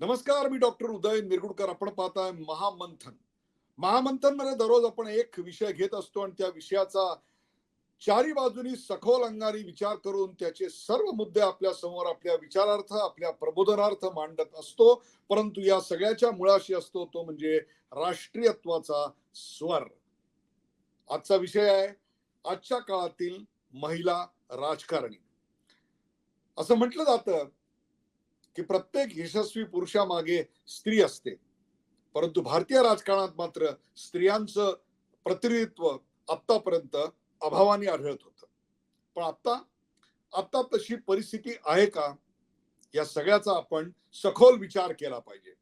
नमस्कार मी डॉक्टर उदय निरगुडकर आपण पाहताय महामंथन. महामंथनमध्ये दररोज आपण एक विषय घेत असतो आणि त्या विषयाचा चारी बाजूनी सखोल अंगाने विचार करून त्याचे सर्व मुद्दे आपल्यासमोर आपल्या विचारार्थ आपल्या प्रबोधनार्थ मांडत असतो. परंतु या सगळ्याच्या मुळाशी असतो तो म्हणजे राष्ट्रीयत्वाचा स्वर. आजचा विषय आहे आजच्या काळातील महिला राजकारणी. असं म्हटलं जातं की प्रत्येक यशस्वी पुरुषामागे स्त्री असते. परंतु भारतीय राजकारणात मात्र स्त्रियांचं प्रतिनिधित्व आतापर्यंत अभावाने आढळत होतं. पण आता आता तशी परिस्थिती आहे का? या सगळ्याचा आपण सखोल विचार केला पाहिजे.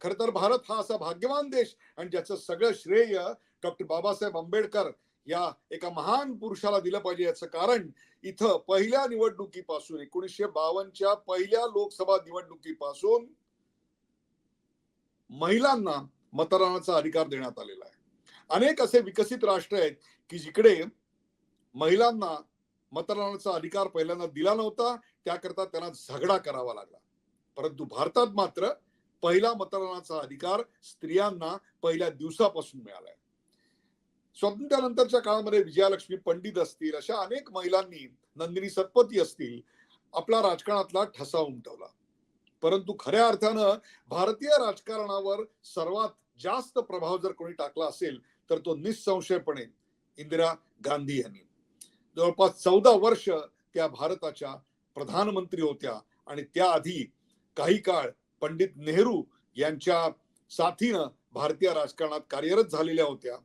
खर तर भारत हा असा भाग्यवान देश आणि ज्याचं सगळं श्रेय डॉक्टर बाबासाहेब आंबेडकर या एका महान पुरुषाला दिलं पाहिजे याचं कारण इथं पहिल्या निवडणुकीपासून एकोणीसशे बावनच्या पहिल्या लोकसभा निवडणुकीपासून महिलांना मतदानाचा अधिकार देण्यात आलेला आहे. अनेक असे विकसित राष्ट्र आहेत की जिकडे महिलांना मतदानाचा अधिकार पहिल्यांदा दिला नव्हता त्याकरता त्यांना झगडा करावा लागला. परंतु भारतात मात्र पहिला मतदानाचा अधिकार स्त्रियांना पहिल्या दिवसापासून मिळालाय स्वातंत्र्यानंतरच्या काळामध्ये विजयालक्ष्मी पंडित असतील अशा अनेक महिलांनी नंदिनी सतपती असतील आपला राजकारणातला ठसा उमटवला. परंतु खऱ्या अर्थानं भारतीय राजकारणावर सर्वात जास्त प्रभाव जर कोणी टाकला असेल तर तो निसंशयपणे इंदिरा गांधी यांनी. जवळपास चौदा वर्ष त्या भारताच्या प्रधानमंत्री होत्या आणि त्याआधी काही काळ पंडित नेहरू यांच्या साथीनं भारतीय राजकारणात कार्यरत झालेल्या होत्या.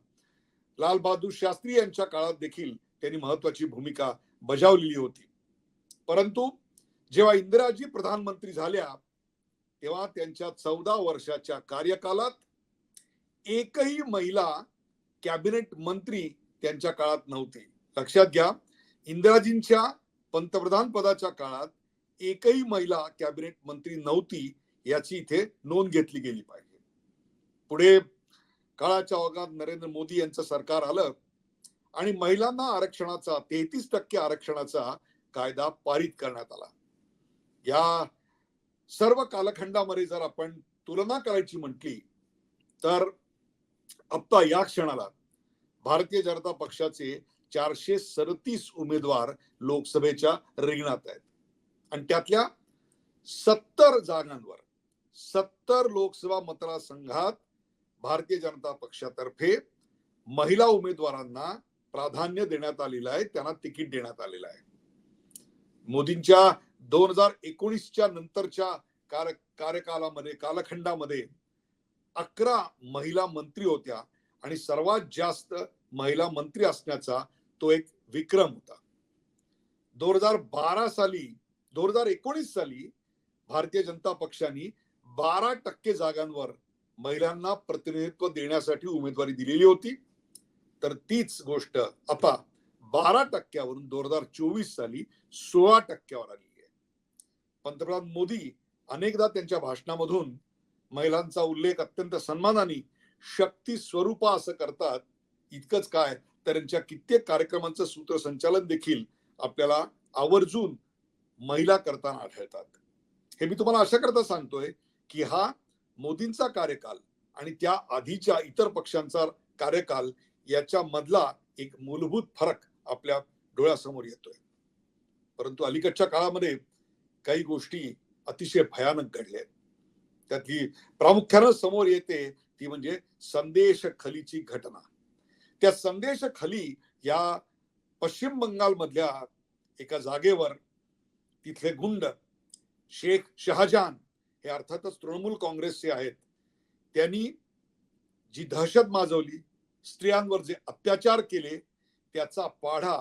लाल बहादूर शास्त्री यांच्या काळात देखील त्यांनी महत्वाची भूमिका बजावलेली होती. परंतु जेव्हा इंदिराजी प्रधानमंत्री झाल्या तेव्हा त्यांच्या चौदा वर्षाच्या कार्यकालात एकही महिला कॅबिनेट मंत्री त्यांच्या काळात नव्हती. लक्षात घ्या इंदिराजींच्या पंतप्रधान पदाच्या काळात एकही महिला कॅबिनेट मंत्री नव्हती याची इथे नोंद घेतली गेली पाहिजे. पुढे काळाच्या ओघात नरेंद्र मोदी यांचं सरकार आलं आणि महिलांना आरक्षणाचा तेहतीस टक्के आरक्षणाचा कायदा पारित करण्यात आला. या सर्व कालखंडामध्ये जर आपण तुलना करायची म्हटली तर आत्ता या क्षणाला भारतीय जनता पक्षाचे चारशे सदतीस उमेदवार लोकसभेच्या रिंगणात आहेत. आणि त्यातल्या सत्तर जागांवर सत्तर लोकसभा मतदारसंघात भारतीय जनता पक्षातर्फे महिला उमेदवारांना प्राधान्य देण्यात आलेलं आहे त्यांना तिकीट देण्यात आलेलं आहे. मोदींच्या दोन हजार एकोणीसच्या नंतरच्या कार्य कार्यकालामध्ये कालखंडामध्ये अकरा महिला मंत्री होत्या आणि सर्वात जास्त महिला मंत्री असण्याचा तो एक विक्रम होता. दोन हजार बारा साली दोन हजार एकोणीस साली भारतीय जनता पक्षाने बारा टक्के जागांवर महिलांना प्रतिनिधित्व देण्यासाठी उमेदवारी दिलेली होती. तर तीच गोष्ट आता बारा टक्क्यावरून दोन हजार चोवीस साली सोळा टक्क्यावर आली आहे. पंतप्रधान मोदी अनेकदा त्यांच्या भाषणामधून महिलांचा उल्लेख अत्यंत सन्मानाने शक्ती स्वरूपा असं करतात. इतकंच काय तर यांच्या कित्येक कार्यक्रमांचं सूत्रसंचालन देखील आपल्याला आवर्जून महिला करताना आढळतात. हे मी तुम्हाला अशा करता सांगतोय की हा मोदींचा कार्यकाल आणि त्या आधीच्या इतर पक्षांचा कार्यकाल याच्या मधला एक मूलभूत फरक आपल्या डोळ्यासमोर येतोय. परंतु अलीकडच्या काळामध्ये काही गोष्टी अतिशय भयानक घडल्या आहेत. त्यातली प्रामुख्यानं समोर येते ती म्हणजे संदेश खलीची घटना. त्या संदेश खली या पश्चिम बंगाल मधल्या एका जागेवर तिथले गुंड शेख शहाजहान हे अर्थातच तृणमूल काँग्रेसचे आहेत त्यांनी जी दहशत माजवली स्त्रियांवर जे अत्याचार केले त्याचा पाढा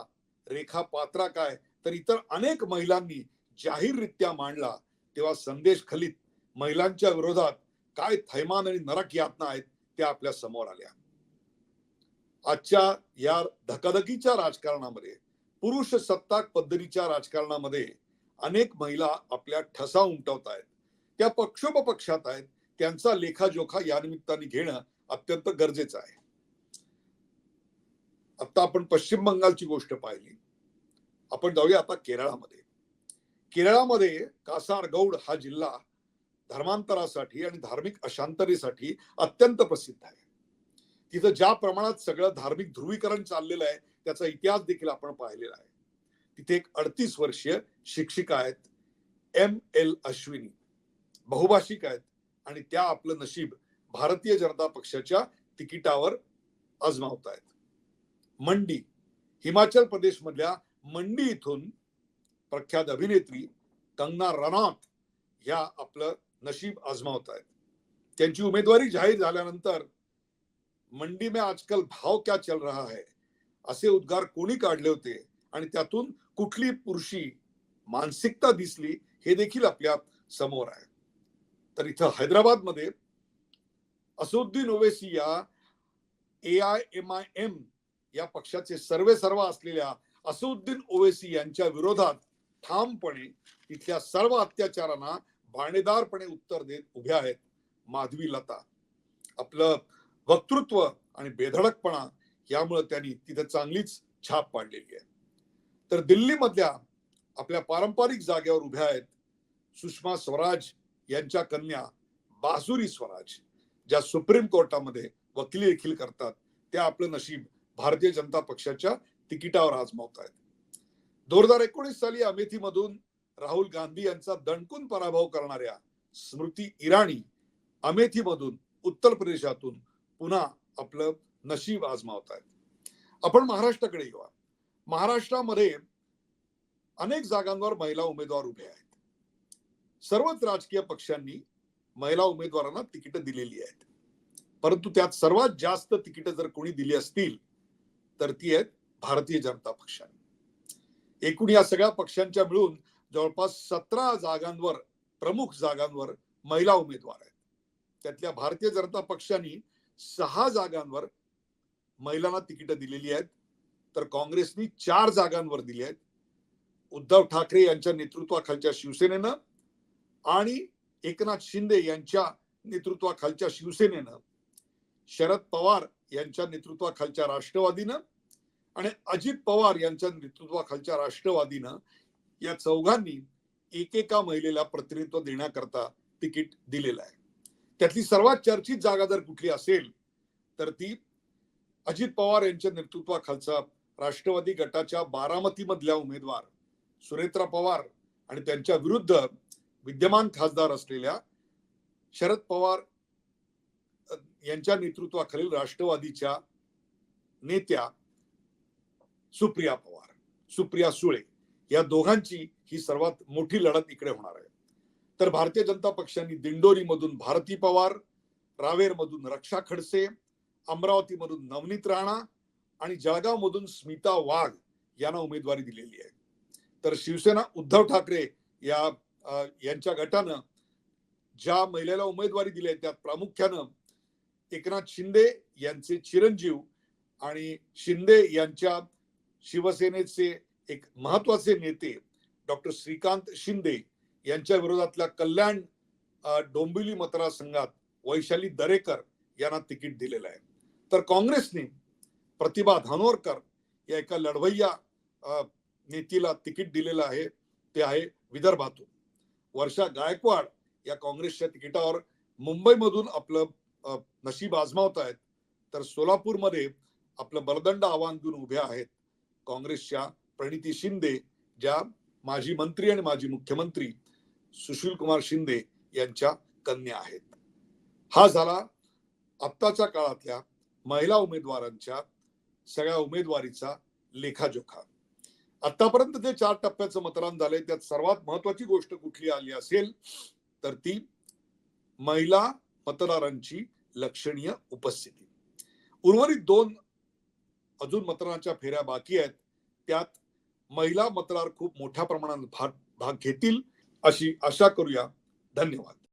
रेखा पात्रा काय? तर इतर अनेक महिलांनी जाहीररित्या मांडला. तेव्हा संदेश खलीत महिलांच्या विरोधात काय थैमान आणि नरक यातना आहेत त्या आपल्यासमोर आल्या. आजच्या या धकाधकीच्या राजकारणामध्ये पुरुष सत्ताक पद्धतीच्या राजकारणामध्ये अनेक महिला आपल्या ठसा उमटवत आहेत त्या पक्षोपपक्षात आहेत त्यांचा लेखाजोखा या निमित्ताने घेणं अत्यंत गरजेचं आहे. आता आपण पश्चिम बंगालची गोष्ट पाहिली. आपण जाऊया आता केरळामध्ये. केरळामध्ये कासारगौड हा जिल्हा धर्मांतरासाठी आणि धार्मिक अशांततेसाठी अत्यंत प्रसिद्ध आहे. तिथं ज्या प्रमाणात सगळं धार्मिक ध्रुवीकरण चाललेलं आहे त्याचा इतिहास देखील आपण पाहिलेला आहे. तिथे एक अडतीस वर्षीय शिक्षिका आहेत एम एल अश्विनी. बहुभाषिक आहेत. आणि त्या आपलं नशीब भारतीय जनता पक्षाच्या तिकिटावर आजमावत आहेत मंडी हिमाचल प्रदेश मधल्या मंडी इथून प्रख्यात अभिनेत्री कंगना रनौत ह्या आपलं नशीब आजमावत आहेत त्यांची उमेदवारी जाहीर झाल्यानंतर मंडी में आजकल भाव क्या चल रहा है? असे उद्गार कोणी काढले होते? आणि त्यातून कुठली पुरुषी मानसिकता दिसली? हे देखील आपल्यासमोर आहे. तर इथं हैदराबादमध्ये असुद्दीन ओवेसी या A I M I M या पक्षाचे सर्वे सर्व असलेल्या असुद्दीन ओवेसी यांच्या विरोधात ठामपणे तिथल्या सर्व अत्याचारांना बाणेदारपणे उत्तर देत उभ्या आहेत माधवी लता. आपलं वक्तृत्व आणि बेधडकपणा यामुळे त्यांनी तिथे चांगलीच छाप पाडलेली आहे. तर दिल्लीमधल्या आपल्या पारंपरिक जागेवर उभ्या आहेत सुषमा स्वराज यांच्या कन्या बासुरी स्वराज ज्या सुप्रीम कोर्टामध्ये वकिली देखील करतात त्या आपलं नशीब भारतीय जनता पक्षाच्या तिकिटावर आजमावत आहेत. दोन हजार एकोणीस साली अमेथीमधून राहुल गांधी यांचा दणकून पराभव करणाऱ्या स्मृती इराणी अमेथीमधून उत्तर प्रदेशातून पुन्हा आपलं नशीब आजमावत आहेत. आपण महाराष्ट्राकडे येऊया. महाराष्ट्रामध्ये अनेक जागांवर महिला उमेदवार उभे आहेत. सर्वच राजकीय पक्षांनी महिला उमेदवारांना तिकीट दिलेली आहेत. परंतु त्यात सर्वात जास्त तिकीट जर कोणी दिली असतील तर ती आहेत भारतीय जनता पक्षाने. एकूण या सगळ्या पक्षांच्या मिळून जवळपास सतरा जागांवर प्रमुख जागांवर महिला उमेदवार आहेत. त्यातल्या भारतीय जनता पक्षाने सहा जागांवर महिलांना तिकीट दिलेली आहेत तर काँग्रेसनी चार जागांवर दिली आहेत. उद्धव ठाकरे यांच्या नेतृत्वाखालच्या शिवसेनेनं आणि एकनाथ शिंदे यांच्या नेतृत्वाखालच्या शिवसेनेनं शरद पवार यांच्या नेतृत्वाखालच्या राष्ट्रवादीनं आणि अजित पवार यांच्या नेतृत्वाखालच्या राष्ट्रवादीनं या चौघांनी एकेका महिलेला प्रतिनिधित्व देण्याकरता तिकीट दिलेलं आहे. त्यातली सर्वात चर्चित जागा जर कुठली असेल तर ती अजित पवार यांच्या नेतृत्वाखालचा राष्ट्रवादी गटाच्या बारामती मधल्या उमेदवार सुरेत्रा पवार आणि त्यांच्या विरुद्ध विद्यमान खासदार असलेल्या शरद पवार यांच्या नेतृत्वाखालील राष्ट्रवादीच्या नेत्या सुप्रिया पवार सुप्रिया सुळे या दोघांची ही सर्वात मोठी लढत इकडे होणार आहे. तर भारतीय जनता पक्षाने दिंडोरीमधून भारती पवार रावेरमधून रक्षा खडसे अमरावतीमधून नवनीत राणा आणि जळगावमधून स्मिता वाघ यांना उमेदवारी दिलेली आहे. तर शिवसेना उद्धव ठाकरे या यांच्या गटानं ज्या महिलेला उमेदवारी दिली आहे त्यात प्रामुख्यानं एकनाथ शिंदे यांचे चिरंजीव आणि शिंदे यांच्या शिवसेनेचे एक महत्त्वाचे नेते डॉक्टर श्रीकांत शिंदे यांच्या विरोधातल्या कल्याण डोंबिवली मतदारसंघात वैशाली दरेकर यांना तिकीट दिलेलं आहे. तर काँग्रेसने प्रतिभा धानोरकर या एका लढवय्या नेतीला तिकीट दिलेलं आहे ते आहे विदर्भातून. वर्षा गायकवाड या काँग्रेसच्या तिकिटावर मुंबईमधून आपलं नशीब आजमावत आहेत तर सोलापूरमध्ये आपलं बलदंड आव्हान देऊन उभ्या आहेत काँग्रेसच्या प्रणिती शिंदे ज्या माजी मंत्री आणि माजी मुख्यमंत्री सुशील कुमार शिंदे यांच्या कन्या आहेत. हा झाला आत्ताच्या काळातल्या महिला उमेदवारांच्या सगळ्या उमेदवारीचा लेखाजोखा. आतापर्यंत जे चार टप्प्याचं मतदान झालंय त्यात सर्वात महत्वाची गोष्ट कुठली आली असेल तर ती महिला मतदारांची लक्षणीय उपस्थिती. उर्वरित दोन अजून मतदानाच्या फेऱ्या बाकी आहेत. त्यात महिला मतदार खूप मोठ्या प्रमाणात भाग भाग घेतील अशी आशा करूया. धन्यवाद.